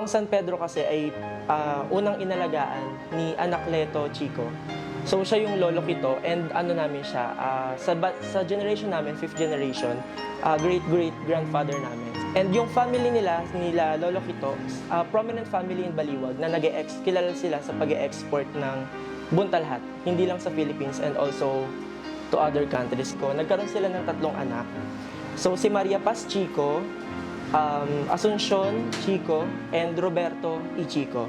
ang San Pedro kasi ay ah, unang inalagaan ni Anacleto Chico. So siya yung lolo kito and ano namin siya, ah, sa, sa generation namin, fifth generation, ah, great-great-grandfather namin. And yung family nila, nila Lolo Kito, ah, prominent family in Baliwag na nag ex kilala sila sa pag export ng buntalhat, hindi lang sa Philippines and also to other countries ko. Nagkaroon sila ng tatlong anak. So si Maria Paz Chico, um, Asuncion Chico, and Roberto E. Chico.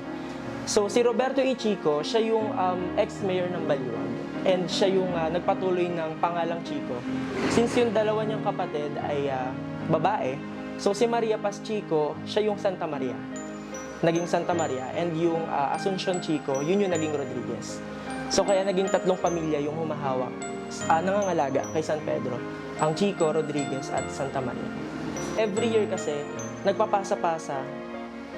So si Roberto E. Chico, siya yung um, ex-mayor ng Baliwag. And siya yung ah, nagpatuloy ng pangalang Chico. Since yung dalawa niyang kapatid ay ah, babae, so si Maria Paz Chico, siya yung Santa Maria. Naging Santa Maria. And yung ah, Asuncion Chico, yun yung naging Rodriguez. So kaya naging tatlong pamilya yung humahawak, ah, nangangalaga kay San Pedro. Ang Chico, Rodriguez at Santa Maria. Every year kasi, nagpapasa-pasa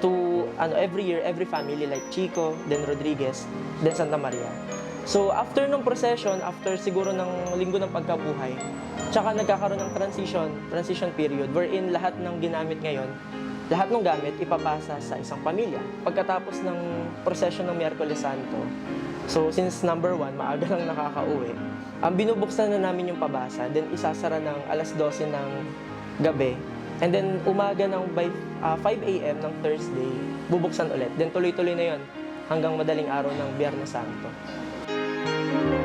to ano every year every family like Chico, then Rodriguez, then Santa Maria. So after ng procession, after siguro ng linggo ng pagkabuhay, tsaka nagkakaroon ng transition, transition period wherein lahat ng ginamit ngayon, lahat ng gamit ipapasa sa isang pamilya. Pagkatapos ng procession ng Miyerkules Santo, so since number one, maaga lang nakakauwi, ang binubuksan na namin yung pabasa, then isasara ng alas 12 ng gabi, And then umaga ng by uh, 5 a.m. ng Thursday, bubuksan ulit. Then tuloy-tuloy na yon hanggang madaling araw ng Biyernes Santo. Thank you.